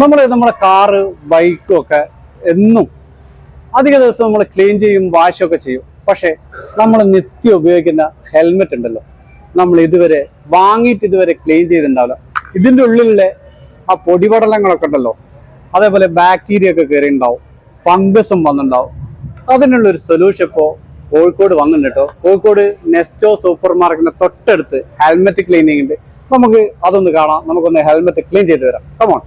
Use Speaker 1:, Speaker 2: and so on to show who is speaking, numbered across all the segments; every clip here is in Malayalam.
Speaker 1: നമ്മൾ നമ്മുടെ കാറ് ബൈക്കും ഒക്കെ എന്നും അധിക ദിവസം നമ്മൾ ക്ലീൻ ചെയ്യും വാഷൊക്കെ ചെയ്യും. പക്ഷേ നമ്മൾ നിത്യം ഉപയോഗിക്കുന്ന ഹെൽമെറ്റ് ഉണ്ടല്ലോ. നമ്മൾ ഇതുവരെ വാങ്ങിയിട്ട് ഇതുവരെ ക്ലീൻ ചെയ്തിട്ടുണ്ടാവില്ല. ഇതിന്റെ ഉള്ളിലെ ആ പൊടിപടലങ്ങളൊക്കെ ഉണ്ടല്ലോ. അതേപോലെ ബാക്ടീരിയ ഒക്കെ കയറി ഉണ്ടാവും ഫംഗസും വന്നിട്ടുണ്ടാവും. അതിനുള്ള ഒരു സൊല്യൂഷൻ ഇപ്പോൾ കോഴിക്കോട് വന്നിട്ടുണ്ട് കേട്ടോ. കോഴിക്കോട് നെസ്റ്റോ സൂപ്പർ മാർക്കറ്റിന്റെ തൊട്ടടുത്ത് ഹെൽമെറ്റ് ക്ലീനിങ് ഉണ്ട്. നമുക്ക് അതൊന്ന് കാണാം. നമുക്കൊന്ന് ഹെൽമെറ്റ് ക്ലീൻ ചെയ്ത് തരാം. കമോൺ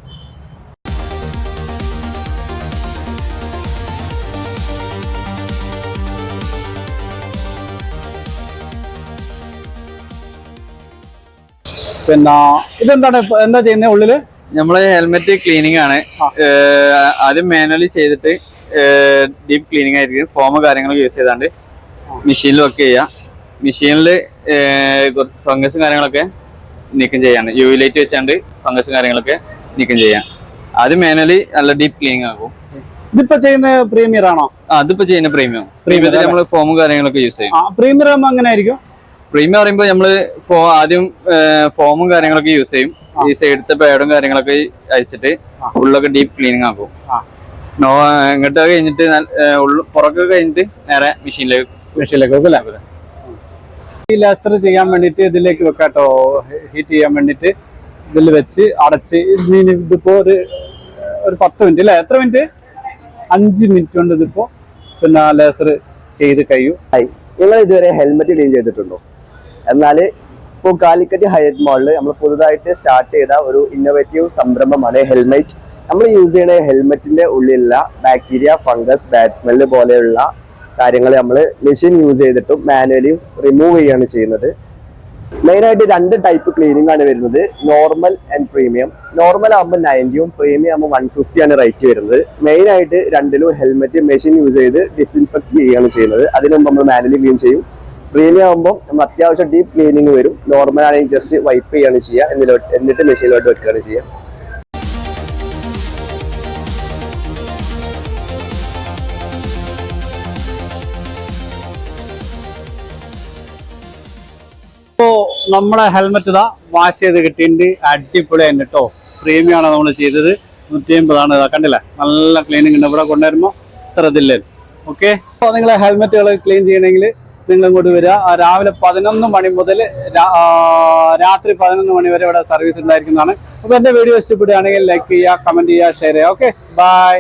Speaker 1: പിന്നെ ഇതെന്താണ്? എന്താ ചെയ്യുന്നത് ഉള്ളിൽ?
Speaker 2: നമ്മൾ ഹെൽമെറ്റ് ക്ലീനിങ് ആണ്. ആദ്യം മാനുവലി ചെയ്തിട്ട് ഡീപ്പ് ക്ലീനിങ് ആയിരിക്കും. ഫോമ് കാര്യങ്ങളൊക്കെ യൂസ് ചെയ്താണ്ട് മെഷീനിൽ വർക്ക് ചെയ്യുക മെഷീനിൽ ഫംഗസും കാര്യങ്ങളൊക്കെ നീക്കം ചെയ്യാണ് യു വി ലൈറ്റ് വെച്ചാണ്ട് ഫംഗസും കാര്യങ്ങളൊക്കെ നീക്കം ചെയ്യാം. അത് മാനുവലി നല്ല ഡീപ്പ് ക്ലീനിങ് ആകും
Speaker 1: ഇതിപ്പോ ചെയ്യുന്ന പ്രീമിയർ ആണോ?
Speaker 2: അതിപ്പോ ചെയ്യുന്ന പ്രീമിയം പ്രീമിയത്തിൽ? നമ്മൾ ഫോമും കാര്യങ്ങളൊക്കെ യൂസ് ചെയ്യും.
Speaker 1: പ്രീമിയർ ആകുമ്പോൾ അങ്ങനെ ആയിരിക്കും?
Speaker 2: പ്രീമിയം പറയുമ്പോൾ നമ്മൾ ഫോ- ആദ്യം ഫോമും കാര്യങ്ങളൊക്കെ യൂസ് ചെയ്യും. ഈ സൈഡത്തെ പാഡും കാര്യങ്ങളൊക്കെ അയച്ചിട്ട് ഉള്ളൊക്കെ ഡീപ്പ് ക്ലീനിങ് ആക്കും. നോ ഇങ്ങോട്ട് കഴിഞ്ഞിട്ട് പുറക്കൊക്കെ കഴിഞ്ഞിട്ട് നേരെ മെഷീനിലേക്ക്
Speaker 1: മെഷീനിലേക്ക് വെക്കും അല്ലേ? ഈ ലേസർ ചെയ്യാൻ വേണ്ടിയിട്ട് ഇതിലേക്ക് വെക്കാട്ടോ? ഹീറ്റ് ചെയ്യാൻ വേണ്ടിയിട്ട് ഇതിൽ വെച്ച് അടച്ച് ഇനി ഇതിപ്പോ ഒരു ഒരു പത്ത് മിനിറ്റ് അല്ലേ എത്ര മിനിറ്റ് അഞ്ച് മിനിറ്റ് കൊണ്ട് ഇതിപ്പോ പിന്നെ ലേസർ ചെയ്ത് കഴിയും.
Speaker 3: നിങ്ങൾ ഇതുവരെ ഹെൽമെറ്റ് ക്ലീൻ ചെയ്തിട്ടുണ്ടോ? എന്നാൽ ഇപ്പോൾ കാലിക്കറ്റ് ഹയറ്റ് മോളിൽ നമ്മൾ പുതുതായിട്ട് സ്റ്റാർട്ട് ചെയ്ത ഒരു ഇന്നോവേറ്റീവ് സംരംഭമാണ് ഹെൽമെറ്റ് നമ്മൾ യൂസ് ചെയ്യുന്ന ഹെൽമെറ്റിന്റെ ഉള്ളിലുള്ള ബാക്ടീരിയ ഫംഗസ് ബാഡ് സ്മെല്ല് പോലെയുള്ള കാര്യങ്ങൾ നമ്മൾ മെഷീൻ യൂസ് ചെയ്തിട്ടും മാനുവലിയും റിമൂവ് ചെയ്യുകയാണ് ചെയ്യുന്നത്. മെയിനായിട്ട് രണ്ട് ടൈപ്പ് ക്ലീനിങ് ആണ് വരുന്നത്. നോർമൽ ആൻഡ് പ്രീമിയം നോർമൽ ആകുമ്പോൾ നയന്റിയും പ്രീമിയം ആകുമ്പോൾ വൺ ഫിഫ്റ്റി ആണ് റേറ്റ് വരുന്നത്. മെയിൻ ആയിട്ട് രണ്ടിലും ഹെൽമെറ്റ് മെഷീൻ യൂസ് ചെയ്ത് ഡിസ്ഇൻഫെക്ട് ചെയ്യുകയാണ് ചെയ്യുന്നത്. അതിന് നമ്മൾ മാനുവലി ക്ലീൻ ചെയ്യും. പ്രീമിയം ആകുമ്പോൾ നമ്മൾ അത്യാവശ്യം ഡീപ്പ് ക്ലീനിങ് വരും. നോർമൽ ആണെങ്കിൽ ജസ്റ്റ് വൈപ്പ് ചെയ്യാണ് ചെയ്യുക. എന്നിട്ട് എന്നിട്ട് മെഷീനിലോട്ട് വെക്കുകയാണ് ചെയ്യുക.
Speaker 1: നമ്മളെ ഹെൽമെറ്റ് ഇതാ വാഷ് ചെയ്ത് കിട്ടിയിട്ടുണ്ട്. അടിപൊളി തന്നെ കേട്ടോ പ്രീമിയം ആണ് നമ്മൾ ചെയ്തത്. നൂറ്റി അമ്പതാണ് ഇതാ. കണ്ടില്ലേ? നല്ല ക്ലീനിങ് ഉണ്ട്. ഇവിടെ കൊണ്ടുവരുമ്പോൾ ഇത്ര ഇതില്ലേ ഓക്കെ അപ്പോൾ നിങ്ങളെ ഹെൽമെറ്റുകൾ ക്ലീൻ ചെയ്യണമെങ്കിൽ നിങ്ങൾ ഇങ്ങോട്ട് വരിക രാവിലെ പതിനൊന്ന് മണി മുതൽ രാത്രി പതിനൊന്ന് മണി വരെ ഇവിടെ സർവീസ് ഉണ്ടായിരിക്കുന്നതാണ്. അപ്പോൾ എന്റെ വീഡിയോ ഇഷ്ടപ്പെടുകയാണെങ്കിൽ ലൈക്ക് ചെയ്യുക കമന്റ് ചെയ്യുക ഷെയർ ചെയ്യുക. Okay bye